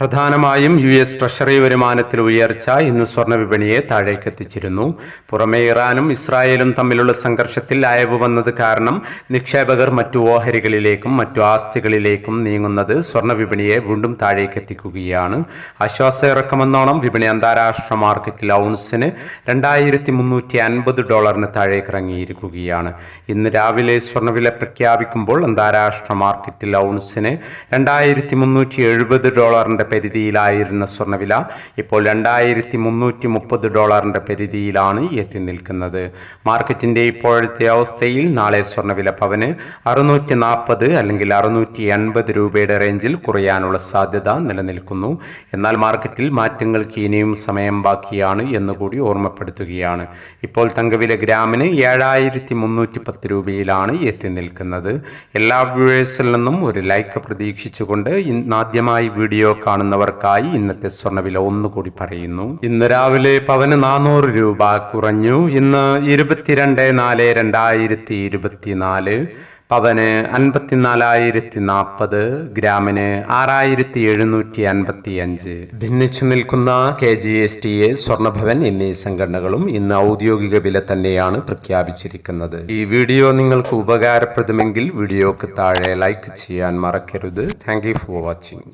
പ്രധാനമായും U S treasury വരുമാനത്തിൽ ഉയർച്ച ഇന്ന് സ്വർണ വിപണിയെ താഴേക്കെത്തിച്ചിരുന്നു പുറമെ ഇറാനും ഇസ്രായേലും തമ്മിലുള്ള സംഘർഷത്തിൽ അയവ് വന്നത് കാരണം നിക്ഷേപകർ മറ്റു ഓഹരികളിലേക്കും മറ്റു ആസ്തികളിലേക്കും നീങ്ങുന്നത് സ്വർണ വിപണിയെ വീണ്ടും താഴേക്കെത്തിക്കുകയാണ് ആശ്വാസ ഇറക്കമെന്നോണം വിപണി അന്താരാഷ്ട്ര മാർക്കറ്റിൽ ഔൺസിന് രണ്ടായിരത്തി മുന്നൂറ്റി അൻപത് ഡോളറിന് താഴേക്കിറങ്ങിയിരിക്കുകയാണ് ഇന്ന് രാവിലെ സ്വർണവില പ്രഖ്യാപിക്കുമ്പോൾ അന്താരാഷ്ട്ര മാർക്കറ്റിൽ ഔൺസിന് രണ്ടായിരത്തി മുന്നൂറ്റി എഴുപത് ഡോളറിന്റെ പരിധിയിലായിരുന്ന സ്വർണവില ഇപ്പോൾ രണ്ടായിരത്തി മുന്നൂറ്റി മുപ്പത് ഡോളറിന്റെ പരിധിയിലാണ് എത്തി നിൽക്കുന്നത്. മാർക്കറ്റിന്റെ ഇപ്പോഴത്തെ അവസ്ഥയിൽ നാളെ സ്വർണവില പവന് അറുന്നൂറ്റി നാൽപ്പത് അല്ലെങ്കിൽ അറുന്നൂറ്റി എൺപത് രൂപയുടെ റേഞ്ചിൽ കുറയാനുള്ള സാധ്യത നിലനിൽക്കുന്നു. എന്നാൽ മാർക്കറ്റിൽ മാറ്റങ്ങൾക്ക് ഇനിയും സമയം ബാക്കിയാണ് എന്നുകൂടി ഓർമ്മപ്പെടുത്തുകയാണ്. ഇപ്പോൾ തങ്കവില ഗ്രാമിന് ഏഴായിരത്തി മുന്നൂറ്റി പത്ത് രൂപയിലാണ് എത്തി നിൽക്കുന്നത്. എല്ലാ വ്യൂവേഴ്സിൽ നിന്നും ഒരു ലൈക്ക് പ്രതീക്ഷിച്ചുകൊണ്ട് ഇന്ന് ആദ്യമായി വീഡിയോ കാണുന്നവർക്കായി ഇന്നത്തെ സ്വർണവില ഒന്നുകൂടി പറയുന്നു. ഇന്ന് രാവിലെ പവന് നാനൂറ് രൂപ കുറഞ്ഞു. ഇന്ന് ഇരുപത്തിരണ്ട് നാല് രണ്ടായിരത്തി ഇരുപത്തിനാല്. പവന് അൻപത്തിനാലായിരത്തി നാൽപ്പത് ഗ്രാമിന് ആറായിരത്തി എഴുന്നൂറ്റി അൻപത്തി അഞ്ച് ഭിന്നിച്ചു നിൽക്കുന്ന K G S T A Swarnabhavan എന്നീ സംഘടനകളും ഇന്ന് ഔദ്യോഗിക വില തന്നെയാണ് പ്രഖ്യാപിച്ചിരിക്കുന്നത്. ഈ വീഡിയോ നിങ്ങൾക്ക് ഉപകാരപ്രദമെങ്കിൽ വീഡിയോക്ക് താഴെ ലൈക്ക് ചെയ്യാൻ മറക്കരുത്. Thank for watching